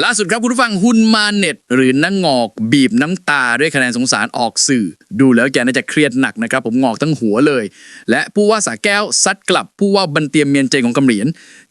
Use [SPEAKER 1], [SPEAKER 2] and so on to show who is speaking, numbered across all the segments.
[SPEAKER 1] ล่าสุดครับคุณผู้ฟังหุ่นมาเน็ต หรือนังงอกบีบน้ำตาด้วยคะแนนสงสารออกสื่อ ดูแล้วแกน่าจะเครียดหนักนะครับ ผมงอกทั้งหัวเลย และผู้ว่าสาแก้วซัดกลับผู้ว่าบันเตียมเมียนใจของกำเหรียน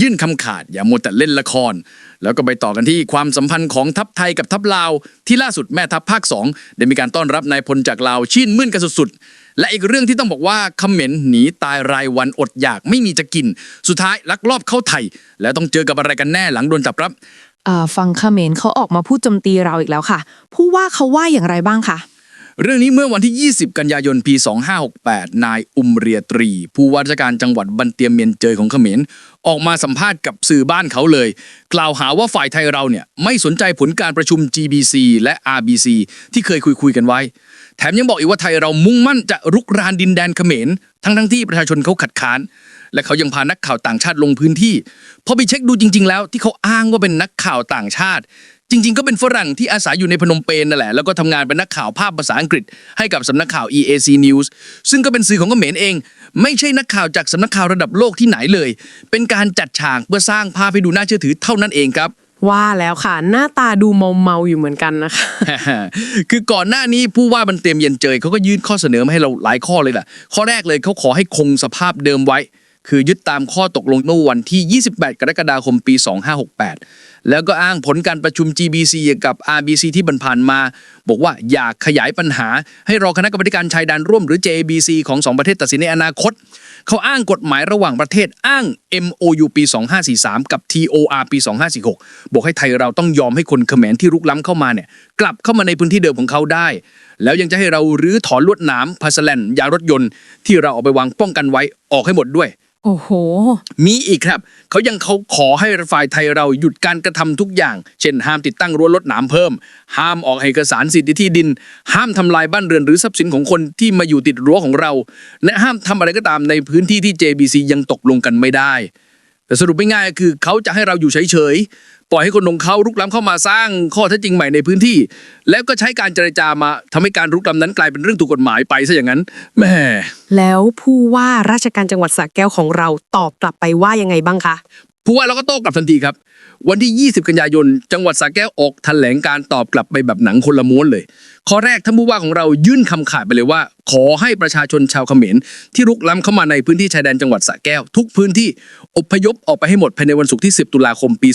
[SPEAKER 1] ยื่นคำขาดอย่ามัวแต่เล่นละคร แล้วก็ไปต่อกันที่ความสัมพันธ์ของทัพไทยกับทัพลาว ที่ล่าสุดแม่ทัพภาคสองได้มีการต้อนรับนายพลจากลาวชื่นมื่นกันสุดๆและอีกเรื่องที่ต้องบอกว่าเขมรหนีตายรายวันอดอยากไม่มีจะกิน สุดท้ายลักลอบเข้าไทย แล้วต้องเจอกับอะไรกันแน่หลังโดนจับรับ
[SPEAKER 2] ฟังเขมรเขาออกมาพูดโจมตีเราอีกแล้วค่ะ ผู้ว่าเขาว่าอย่างไรบ้างคะ
[SPEAKER 1] เรื่องนี้เมื่อวันที่ 20 กันยายน ปี 2568 นายอุมเรียตรี ผู้ว่าราชการจังหวัดบันเตียมเมียนเจยของเขมร ออกมาสัมภาษณ์กับสื่อบ้านเขาเลย กล่าวหาว่าฝ่ายไทยเราเนี่ยไม่สนใจผลการประชุม GBC และ RBC ที่เคยคุยคุยกันไว้ แถมยังบอกอีกว่าไทยเรามุ่งมั่นจะรุกรานดินแดนเขมร ทั้งทั้งที่ประชาชนเขาขัดค้าน และเขายังพานักข่าวต่างชาติลงพื้นที่พอไปเช็คดูจริง ๆ แล้วที่เขาอ้างว่าเป็นนักข่าวต่างชาติ จริง ๆ ก็เป็นฝรั่งที่อาศัยอยู่ในพนมเปญนั่นแหละแล้วก็ทำงานเป็นนักข่าวภาพภาษาอังกฤษ ให้กับสำนักข่าว EAC News ซึ่งก็เป็นสื่อของเขมรเอง ไม่ใช่นักข่าวจากสำนักข่าวระดับโลกที่ไหนเลย เป็นการจัดฉากเพื่อสร้างภาพให้ดูน่าเชื่อถือเท่านั้นเองครับ
[SPEAKER 3] ว่าแล้วค่ะ หน้าตาดูเมาเมาๆอยู่เหมือนกันนะคะ
[SPEAKER 1] คือก่อนหน้านี้ผู้ว่าบันเตรียมเย็นเจยเขาก็ยื่นข้อเสนอมาให้เราหลายข้อเลยแหละข้อแรกเลยเขาขอให้คงสภาพเดิมไว้ คือยึดตามข้อตกลงเมื่อวันที่ 28 กรกฎาคมปี 2568 แล้วก็อ้างผลการประชุม GBC กับ RBC ที่บันผ่านมา บอกว่าอยากขยายปัญหา ให้รอคณะกรรมการชายแดนร่วมหรือ JBC ของสองประเทศตัดสินในอนาคต เขาอ้างกฎหมายระหว่างประเทศอ้าง MOU ปี 2543 กับ TOR ปี 2546 บอกให้ไทยเราต้องยอมให้คนเขมรที่รุกล้ำเข้ามาเนี่ยกลับเข้ามาในพื้นที่เดิมของเขาได้แล้วยังจะให้เรารื้อถอนลวดหนามพาสแลนยางรถยนต์ที่เราเอาไปวางป้องกันไว้ออกให้หมดด้วย
[SPEAKER 2] โอ้โห
[SPEAKER 1] มีอีกครับ เขายังเขาขอให้ฝ่ายไทยเราหยุดการกระทำทุกอย่าง เช่นห้ามติดตั้งรั้วลดหนามเพิ่ม ห้ามออกเอกสารสิทธิที่ดิน ห้ามทำลายบ้านเรือนหรือทรัพย์สินของคนที่มาอยู่ติดรั้วของเรา และห้ามทำอะไรก็ตามในพื้นที่ที่ JBC ยังตกลงกันไม่ได้ แต่สรุปไม่ง่ายคือเขาจะให้เราอยู่เฉยๆ ปล่อยให้คนของเขารุกล้ำเข้ามาสร้างข้อเท็จจริงใหม่ในพื้นที่ แล้วก็ใช้การเจรจามาทำให้การรุกล้ำนั้นกลายเป็นเรื่องถูกกฎหมายไปซะอย่างนั้นแม่
[SPEAKER 3] แล้วผู้ว่าราชการจังหวัดสระแก้วของเราตอบกลับไปว่ายังไงบ้างคะ
[SPEAKER 1] ผู้ว่าเราก็โต้กลับทันทีครับ วันที่ 20 กันยายน จังหวัดสระแก้วออกแถลงการตอบกลับไปแบบหนังคนละม้วนเลย ข้อแรกท่านผู้ว่าของเรายื่นคำขาดไปเลยว่า ขอให้ประชาชนชาวเขมรที่รุกล้ำเข้ามาในพื้นที่ชายแดนจังหวัดสระแก้ว ทุกพื้นที่อพยพออกไปให้หมดภายในวันศุกร์ที่ 10 ตุลาคมปี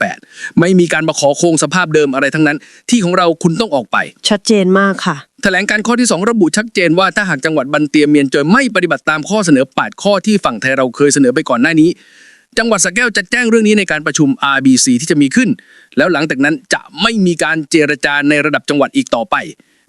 [SPEAKER 1] 2568 ไม่มีการมาขอโครงสภาพเดิมอะไรทั้งนั้น ที่ของเราคุณต้องออกไป
[SPEAKER 3] ชัดเจนมากค่ะ
[SPEAKER 1] แถลงการข้อที่ 2 ระบุชัดเจนว่าถ้าหากจังหวัดบันเตียเมียนเจยไม่ปฏิบัติตามข้อเสนอ 8 ข้อที่ฝั่งไทยเราเคยเสนอไปก่อนหน้านี้ จังหวัดสระแก้วจะแจ้งเรื่องนี้ในการประชุม RBC ที่จะมีขึ้น แล้วหลังจากนั้นจะไม่มีการเจรจาในระดับจังหวัดอีกต่อไป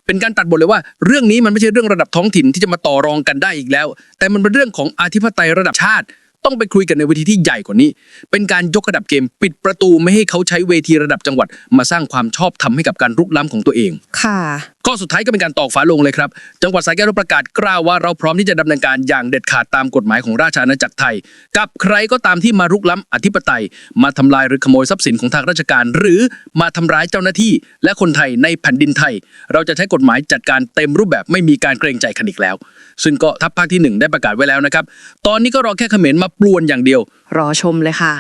[SPEAKER 1] เป็นการตัดบทเลยว่า เรื่องนี้มันไม่ใช่เรื่องระดับท้องถิ่นที่จะมาต่อรองกันได้อีกแล้ว แต่มันเป็นเรื่องของอธิปไตยระดับชาติ ต้องไปคุยกันในเวทีที่ใหญ่กว่านี้ เป็นการยกระดับเกมปิดประตูไม่ให้เขาใช้เวทีระดับจังหวัด มาสร้างความชอบธรรมให้กับการรุกล้ำของตัวเอง
[SPEAKER 2] ค่ะ
[SPEAKER 1] ข้อสุดท้ายก็เป็นการตอกฝาโลงเลยครับ จังหวัดสระแก้วประกาศกล้าวว่าเราพร้อมที่จะดำเนินการอย่างเด็ดขาดตามกฎหมายของราชอาณาจักรไทย กับใครก็ตามที่มารุกล้ำอธิปไตย มาทำลายหรือขโมยทรัพย์สินของทางราชการ หรือมาทำร้ายเจ้าหน้าที่ และคนไทยในแผ่นดินไทย เราจะใช้กฎหมายจัดการเต็มรูปแบบไม่มีการเกรงใจกันอีกแล้ว ซึ่งก็ทัพภาคที่หนึ่งได้ประกาศไว้แล้วนะครับ ตอนนี้ก็รอแค่เขมรมาปลวนอย่างเดียว
[SPEAKER 3] รอชมเลยค่ะ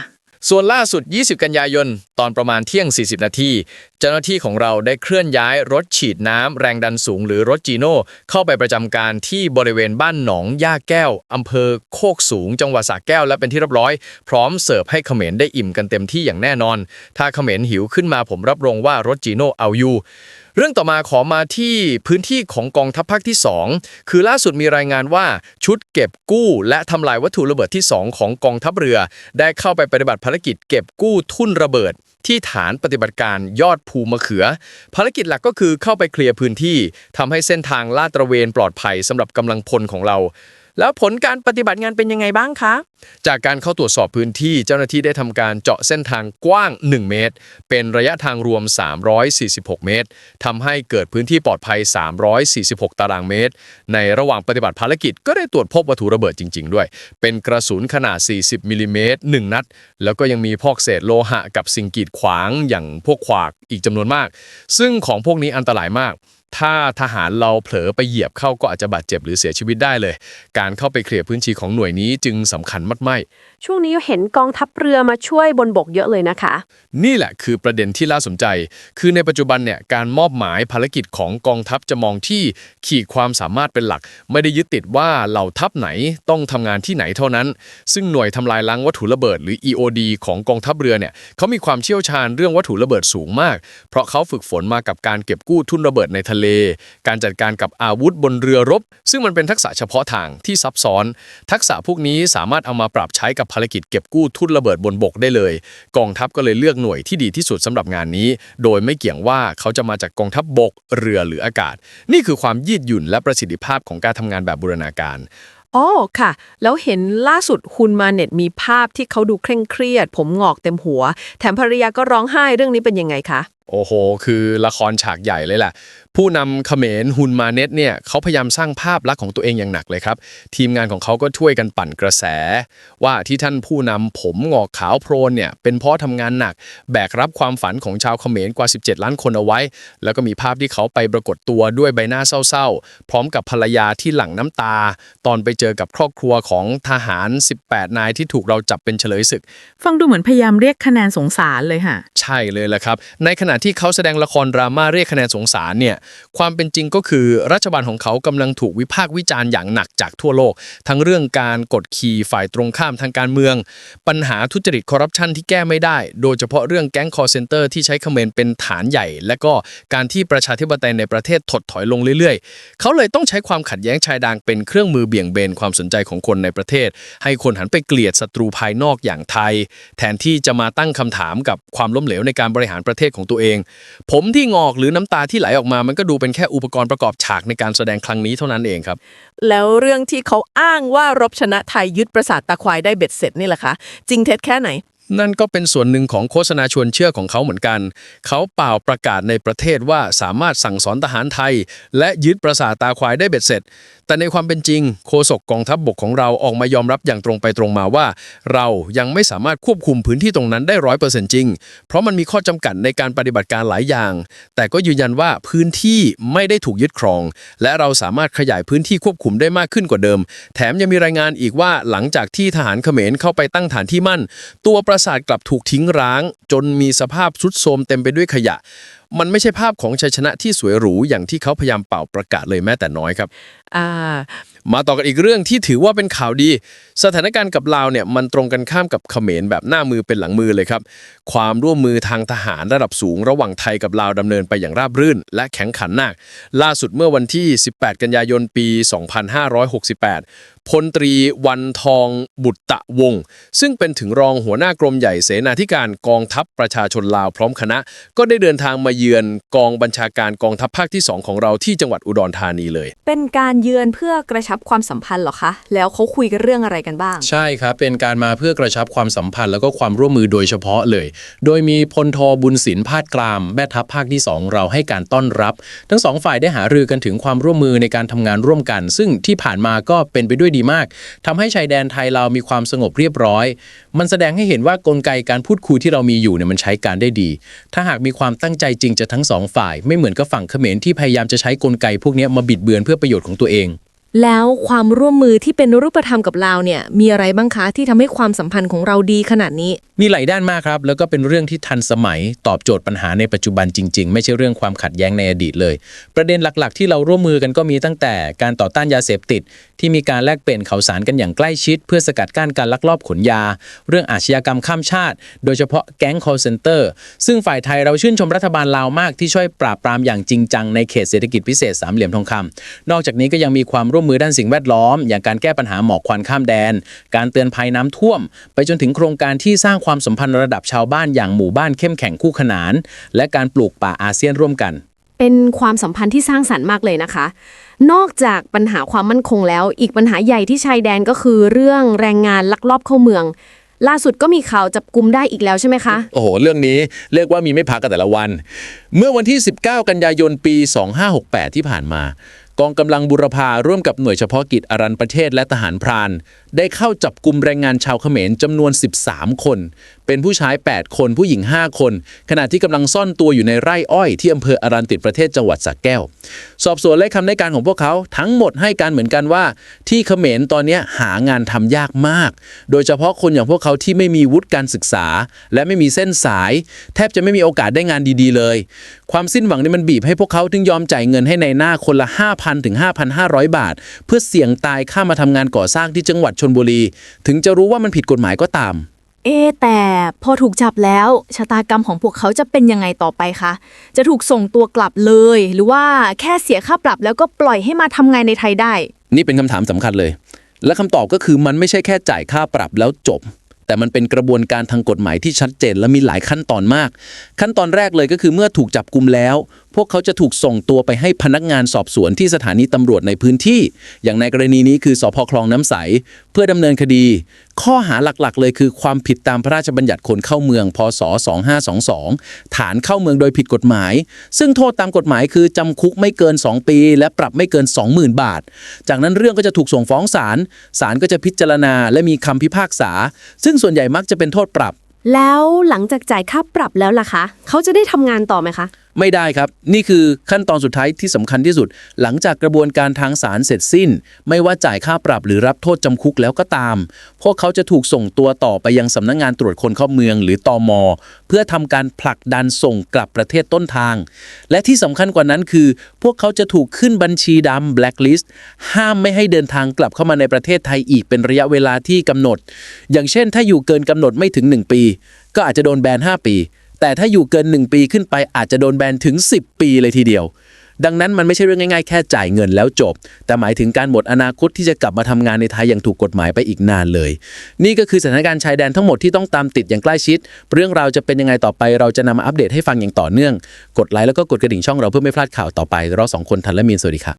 [SPEAKER 4] ส่วนล่าสุด 20 กันยายน ตอนประมาณเที่ยง 40 นาที เจ้าหน้าที่ของเราได้เคลื่อนย้ายรถฉีดน้ำแรงดันสูงหรือรถจีโน่เข้าไปประจำการที่บริเวณบ้านหนองย่าแก้วอำเภอโคกสูง จังหวัดสระแก้วและเป็นที่เรียบร้อย พร้อมเสิร์ฟให้เขมรได้อิ่มกันเต็มที่อย่างแน่นอน ถ้าเขมรหิวขึ้นมาผมรับรองว่ารถจีโน่เอาอยู่ เรื่องต่อมาขอมาที่พื้นที่ของกองทัพภาคที่ 2 คือล่าสุดมีรายงานว่าชุดเก็บกู้และทำลายวัตถุระเบิดที่ 2 ของกองทัพเรือ ได้เข้าไปปฏิบัติภารกิจเก็บกู้ทุ่นระเบิดที่ฐานปฏิบัติการยอดภูมะเขือ ภารกิจหลักก็คือเข้าไปเคลียร์พื้นที่ทำให้เส้นทางลาดตระเวนปลอดภัยสำหรับกำลังพลของเรา แล้วผลการปฏิบัติงานเป็นยังไงบ้างคะ จากการเข้าตรวจสอบพื้นที่เจ้าหน้าที่ได้ทำการเจาะเส้นทางกว้าง 1 เมตร เป็นระยะทางรวม 346 เมตรทำให้เกิดพื้นที่ปลอดภัย 346 ตารางเมตร ในระหว่างปฏิบัติภารกิจก็ได้ตรวจพบวัตถุระเบิดจริง ๆ ด้วย เป็นกระสุนขนาด 40มิลลิเมตร1นัด แล้วก็ยังมีพอกเศษโลหะกับสิ่งกีดขวางอย่างพวกขวากอีกจำนวนมาก ซึ่งของพวกนี้อันตรายมาก ถ้าทหารเราเผลอไปเหยียบเข้าก็อาจจะบาดเจ็บหรือเสียชีวิตได้เลย การเข้าไปเคลียร์พื้นที่ของหน่วยนี้จึงสำคัญมากๆ
[SPEAKER 3] ช่วงนี้เห็นกองทัพเรือมาช่วยบนบกเยอะเลยนะคะ
[SPEAKER 4] นี่แหละคือประเด็นที่น่าสนใจ คือในปัจจุบันเนี่ยการมอบหมายภารกิจของกองทัพจะมองที่ขีดความสามารถเป็นหลัก ไม่ได้ยึดติดว่าเหล่าทัพไหนต้องทำงานที่ไหนเท่านั้น ซึ่งหน่วยทำลายล้างวัตถุระเบิด หรือ EOD ของกองทัพเรือเนี่ยเขามีความเชี่ยวชาญเรื่องวัตถุระเบิดสูงมาก เพราะเขาฝึกฝนมากับการเก็บกู้ทุ่นระเบิดในทะเลการจัดการกับอาวุธบนเรือรบ ซึ่งมันเป็นทักษะเฉพาะทางที่ซับซ้อน ทักษะพวกนี้สามารถเอามาปรับใช้กับภารกิจเก็บกู้ทุ่นระเบิดบนบกได้เลย กองทัพก็เลยเลือกหน่วยที่ดีที่สุดสำหรับงานนี้ โดยไม่เกี่ยงว่าเขาจะมาจากกองทัพบบกเรือหรืออากาศ นี่คือความยืดหยุ่นและประสิทธิภาพของการทำงานแบบบูรณาการ
[SPEAKER 3] อ๋อค่ะ แล้วเห็นล่าสุดคุณมาเน็ตมีภาพที่เขาดูเคร่งเครียด ผมหงอกเต็มหัว แถมภรรยาก็ร้องไห้เรื่องนี้เป็นยังไงคะ
[SPEAKER 4] โอ้โห คือละครฉากใหญ่เลยแหละ ผู้นำเขมรฮุนมาเน็ตเนี่ยเขาพยายามสร้างภาพลักษณ์ของตัวเองอย่างหนักเลยครับ ทีมงานของเขาก็ช่วยกันปั่นกระแส ว่าที่ท่านผู้นำผมงอกขาวโพลนเนี่ยเป็นเพราะทำงานหนัก แบกรับความฝันของชาวเขมรกว่า 17 ล้านคนเอาไว้ แล้วก็มีภาพที่เขาไปปรากฏตัวด้วยใบหน้าเศร้าๆ พร้อมกับภรรยาที่หลั่งน้ำตา ตอนไปเจอกับครอบครัวของทหาร 18 นายที่ถูกเราจับเป็นเฉลยศึก
[SPEAKER 2] ฟังดูเหมือนพยายามเรียกคะแนนสงสารเลยค่ะ
[SPEAKER 4] ใช่เลยแหละครับ ในขณะที่เขาแสดงละครดราม่าเรียกคะแนนสงสารเนี่ยความเป็นจริงก็คือรัฐบาลของเขากำลังถูกวิพากษ์วิจารณ์อย่างหนักจากทั่วโลก ทั้งเรื่องการกดขี่ฝ่ายตรงข้ามทางการเมือง ปัญหาทุจริตคอร์รัปชันที่แก้ไม่ได้ โดยเฉพาะเรื่องแก๊งคอร์เซนเตอร์ที่ใช้เขมรเป็นฐานใหญ่ และก็การที่ประชาธิปไตยในประเทศถดถอยลงเรื่อยๆ เขาเลยต้องใช้ความขัดแย้งชายแดนเป็นเครื่องมือเบี่ยงเบนความสนใจของคนในประเทศ ให้คนหันไปเกลียดศัตรูภายนอกอย่างไทย แทนที่จะมาตั้งคำถามกับความล้มเหลวในการบริหารประเทศของตัวเองผมที่งอกหรือน้ำตาที่ไหลออกมา มันก็ดูเป็นแค่อุปกรณ์ประกอบฉากในการแสดงครั้งนี้เท่านั้นเองครับ
[SPEAKER 5] แล้วเรื่องที่เขาอ้างว่ารบชนะไทยยึดปราสาทตาควายได้เบ็ดเสร็จนี่แหละคะจริงเท็จแค่ไหน
[SPEAKER 4] นั่นก็เป็นส่วนหนึ่งของโฆษณาชวนเชื่อของเขาเหมือนกัน เขาเป่าประกาศในประเทศว่าสามารถสั่งสอนทหารไทย และยึดปราสาทตาควายได้เบ็ดเสร็จ แต่ในความเป็นจริง โฆษกกองทัพบบกของเราออกมายอมรับอย่างตรงไปตรงมาว่า เรายังไม่สามารถควบคุมพื้นที่ตรงนั้นได้ร้อยเปอร์เซ็นต์จริง เพราะมันมีข้อจำกัดในการปฏิบัติการหลายอย่าง แต่ก็ยืนยันว่าพื้นที่ไม่ได้ถูกยึดครอง และเราสามารถขยายพื้นที่ควบคุมได้มากขึ้นกว่าเดิม แถมยังมีรายงานอีกว่าหลังจากที่ทหารเขมรเข้าไปตั้งฐานที่มั่น ตัวประราสาทกลับถูกทิ้งร้าง จนมีสภาพทรุดโทรมเต็มไปด้วยขยะ มันไม่ใช่ภาพของชัยชนะที่สวยหรูอย่างที่เขาพยายามเป่าประกาศเลยแม้แต่น้อยครับ
[SPEAKER 5] อ่า
[SPEAKER 4] มาต่อกันอีกเรื่องที่ถือว่าเป็นข่าวดี สถานการณ์กับลาวเนี่ยมันตรงกันข้ามกับเขมรแบบหน้ามือเป็นหลังมือเลยครับ ความร่วมมือทางทหารระดับสูง ระหว่างไทยกับลาวดำเนินไปอย่างราบรื่น และแข็งขันมาก ล่าสุดเมื่อวันที่ 18 กันยายนปี 2568พลตรีวันทองบุตตะวงศ์ซึ่งเป็นถึงรองหัวหน้ากรมใหญ่เสนาธิการกองทัพประชาชนลาวพร้อมคณะ ก็ได้เดินทางมาเยือนกองบัญชาการกองทัพภาคที่ 2 ของเราที่จังหวัดอุดรธานีเลย
[SPEAKER 6] เป็นการเยือนเพื่อกระชับความสัมพันธ์เหรอคะ แล้วเขาคุยกันเรื่องอะไรกันบ้าง
[SPEAKER 7] ใช่ครับ เป็นการมาเพื่อกระชับความสัมพันธ์แล้วก็ความร่วมมือโดยเฉพาะเลย โดยมีพลโทบุญศิลป์พาดกรามแม่ทัพภาคที่ 2 เราให้การต้อนรับ ทั้งสองฝ่ายได้หารือกันถึงความร่วมมือในการทำงานร่วมกัน ซึ่งที่ผ่านมาก็เป็นไปด้วยดีมากทำให้ชายแดนไทยเรามีความสงบเรียบร้อย มันแสดงให้เห็นว่ากลไกการพูดคุยที่เรามีอยู่เนี่ยมันใช้การได้ดี ถ้าหากมีความตั้งใจจริงจากทั้งสองฝ่ายไม่เหมือนกับฝั่งเขมรที่พยายามจะใช้กลไกพวกเนี้ยมาบิดเบือนเพื่อประโยชน์ของตัวเอง
[SPEAKER 6] แล้วความร่วมมือที่เป็นรูปธรรมกับลาวเนี่ยมีอะไรบ้างคะที่ทำให้ความสัมพันธ์ของเราดีขนาดนี้
[SPEAKER 7] มีหลายด้านมากครับ แล้วก็เป็นเรื่องที่ทันสมัยตอบโจทย์ปัญหาในปัจจุบันจริง ๆ ไม่ใช่เรื่องความขัดแย้งในอดีตเลย ประเด็นหลักๆ ที่เราร่วมมือกันก็มีตั้งแต่การต่อต้านยาเสพติด ที่มีการแลกเปลี่ยนข่าวสารกันอย่างใกล้ชิด เพื่อสกัดกั้นการลักลอบขนยา เรื่องอาชญากรรมข้ามชาติ โดยเฉพาะแก๊ง call center ซึ่งฝ่ายไทยเราชื่นชมรัฐบาลลาวมากที่ช่วยปราบปรามอย่างจริงจังในเขตเศรษฐกิจพิเศษสามเหลี่ยมทองคำนอกจากนี้ก็ยังมีความร่วมมือด้านสิ่งแวดล้อม อย่างการแก้ปัญหาหมอกควันข้ามแดน การเตือนภัยน้ำท่วม ไปจนถึงโครงการที่สร้างความสัมพันธ์ระดับชาวบ้านอย่างหมู่บ้านเข้มแข็งคู่ขนาน และการปลูกป่าอาเซียนร่วมกัน
[SPEAKER 6] เป็นความสัมพันธ์ที่สร้างสรรค์มากเลยนะคะ นอกจากปัญหาความมั่นคงแล้ว อีกปัญหาใหญ่ที่ชายแดนก็คือเรื่องแรงงานลักลอบเข้าเมือง ล่าสุดก็มีข่าวจับกลุมได้อีกแล้วใช่ไหมคะ
[SPEAKER 7] โอ้โห เรื่องนี้เรียกว่ามีไม่พักกันแต่ละวัน เมื่อวันที่ 19 กันยายนปี 2568 ที่ผ่านมา กองกำลังบุรพาร่วมกับหน่วยเฉพาะกิจอารันประเทศและทหารพราน ได้เข้าจับกลุ่มแรงงานชาวเขมรจำนวน 13 คน เป็นผู้ชาย 8 คนผู้หญิง 5 คน ขณะที่กำลังซ่อนตัวอยู่ในไร่อ้อยที่อำเภออารันติดประเทศจังหวัดสระแก้ว สอบสวนและคำให้การของพวกเขาทั้งหมดให้การเหมือนกันว่า ที่เขมรตอนนี้หางานทำยากมาก โดยเฉพาะคนอย่างพวกเขาที่ไม่มีวุฒิการศึกษา และไม่มีเส้นสาย แทบจะไม่มีโอกาสได้งานดีๆ เลย ความสิ้นหวังนี่มันบีบให้พวกเขาถึงยอมจ่ายเงินให้ในหน้าคนละ5,000ถึง 5,500 บาท เพื่อเสี่ยงตายข้ามมาทำงานก่อสร้างที่จังหวัดชนบุรี ถึงจะรู้ว่ามันผิดกฎหมายก็ตาม
[SPEAKER 8] เอะแต่พอถูกจับแล้วชะตากรรมของพวกเขาจะเป็นยังไงต่อไปคะ จะถูกส่งตัวกลับเลย หรือว่าแค่เสียค่าปรับแล้วก็ปล่อยให้มาทำงานในไทยได้
[SPEAKER 7] นี่เป็นคำถามสำคัญเลย และคำตอบก็คือมันไม่ใช่แค่จ่ายค่าปรับแล้วจบ แต่มันเป็นกระบวนการทางกฎหมายที่ชัดเจนและมีหลายขั้นตอนมาก ขั้นตอนแรกเลยก็คือเมื่อถูกจับกุมแล้ว พวกเขาจะถูกส่งตัวไปให้พนักงานสอบสวนที่สถานีตำรวจในพื้นที่ อย่างในกรณีนี้คือสพคลองน้ำใส เพื่อดำเนินคดี ข้อหาหลักๆ เลยคือความผิดตามพระราชบัญญัติคนเข้าเมือง พศ 2522 ฐานเข้าเมืองโดยผิดกฎหมาย ซึ่งโทษตามกฎหมายคือจำคุกไม่เกิน 2 ปี และปรับไม่เกิน 20,000 บาท จากนั้นเรื่องก็จะถูกส่งฟ้องศาล ศาลก็จะพิจารณาและมีคำพิพากษา ซึ่งส่วนใหญ่มักจะเป็นโทษปรับ
[SPEAKER 6] แล้วหลังจากจ่ายค่าปรับแล้วล่ะคะ เขาจะได้ทำงานต่อไหมคะ
[SPEAKER 7] ไม่ได้ครับ นี่คือขั้นตอนสุดท้ายที่สำคัญที่สุด หลังจากกระบวนการทางศาลเสร็จสิ้น ไม่ว่าจ่ายค่าปรับหรือรับโทษจำคุกแล้วก็ตาม พวกเขาจะถูกส่งตัวต่อไปยังสำนักงงานตรวจคนเข้าเมืองหรือตอมเพื่อทำการผลักดันส่งกลับประเทศต้นทาง และที่สำคัญกว่านั้นคือ พวกเขาจะถูกขึ้นบัญชีดำ blacklist ห้ามไม่ให้เดินทางกลับเข้ามาในประเทศไทยอีกเป็นระยะเวลาที่กำหนด อย่างเช่น ถ้าอยู่เกินกำหนดไม่ถึง 1 ปี ก็อาจจะโดนแบน5 ปี แต่ถ้าอยู่เกิน 1 ปีขึ้นไปอาจจะโดนแบนถึง 10 ปีเลยทีเดียว ดังนั้นมันไม่ใช่เรื่องง่ายๆ แค่จ่ายเงินแล้วจบ แต่หมายถึงการหมดอนาคตที่จะกลับมาทำงานในไทยอย่างถูกกฎหมายไปอีกนานเลย นี่ก็คือสถานการณ์ชายแดนทั้งหมดที่ต้องตามติดอย่างใกล้ชิด เรื่องราวจะเป็นยังไงต่อไป เราจะนำมาอัปเดตให้ฟังอย่างต่อเนื่อง กดไลค์แล้วก็กดกระดิ่งช่องเราเพื่อไม่พลาดข่าวต่อไปเราสองคนทันและมีนสวัสดีค่ะ